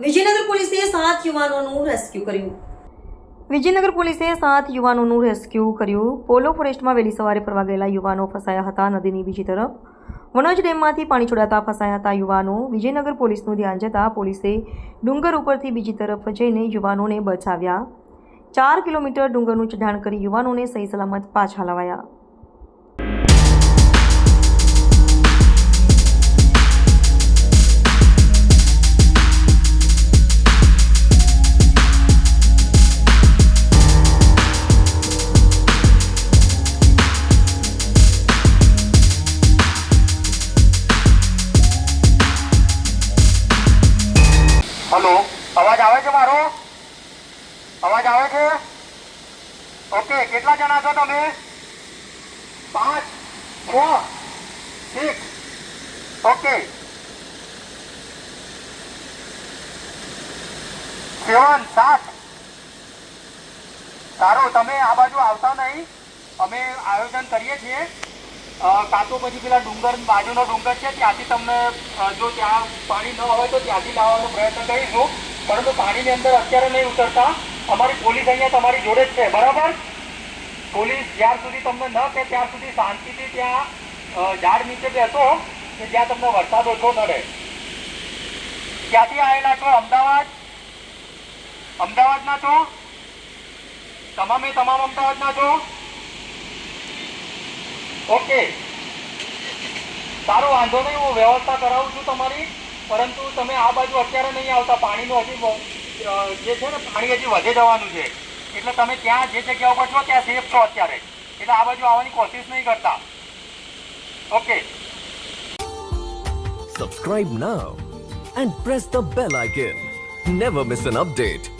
પોલીસે સાત યુવાનોનું રેસ્ક્યુ કર્યું. વિજયનગર પોલીસે સાત યુવાનોનું રેસ્ક્યુ કર્યું. પોલો ફોરેસ્ટમાં વહેલી સવારે ફરવા ગયેલા યુવાનો ફસાયા હતા નદીની બીજી તરફ. વણજ ડેમમાંથી પાણી છોડાતા ફસાયા હતા યુવાનો. વિજયનગર પોલીસનું ધ્યાન જતાં પોલીસે ડુંગર ઉપરથી બીજી તરફ જઈને યુવાનોને બચાવ્યા. ચાર કિલોમીટર ડુંગરનું ચઢાણ કરી યુવાનોને સહી સલામત પાછા લવાયા. હલો? અવાજ આવે છે મારો? અવાજ આવે છે? ઓકે, કેટલા જણા છો તમે? પાંચ, છ સિક્સ ઓકે. સેવન, સાત. સારું, તમે આ બાજુ આવતા નહીં. અમે આયોજન કરીએ છીએ. કાં તો પછી પેલા ડુંગર બાજુનો ડુંગર છે, ત્યાંથી તમને જો ત્યાં પાણી ન હોય તો ત્યાંથી લાવવાનો પ્રયત્ન કરીશું. પરંતુ પાણીની અંદર અત્યારે નહીં ઉતરતા. અમારી પોલીસ અહીંયા તમારી જોડે જ છે, બરાબર? પોલીસ જ્યાર સુધી તમને ન કે ત્યાં સુધી શાંતિથી ત્યાં ઝાડ નીચે બેસો, કે જ્યાં તમને વરસાદ ઓછો નડે. ક્યાંથી આવેલા છો? અમદાવાદ? અમદાવાદના છો? તમામે તમામ અમદાવાદના છો? ઓકે. સારું વાંધો નહીં, હું વ્યવસ્થા કરાવું છું તમારી. પરંતુ તમે આ બાજુ અત્યારે નહીં આવતા. પાણીનું હજી જે છે ને, પાણી હજી વધે જવાનું છે. એટલે તમે ત્યાં જે જગ્યા ઉપર છો, ત્યાં સેફ છો અત્યારે. એટલે આ બાજુ આવવાની કોશિશ નહીં કરતા. Okay. Subscribe now and press the bell icon never miss an update.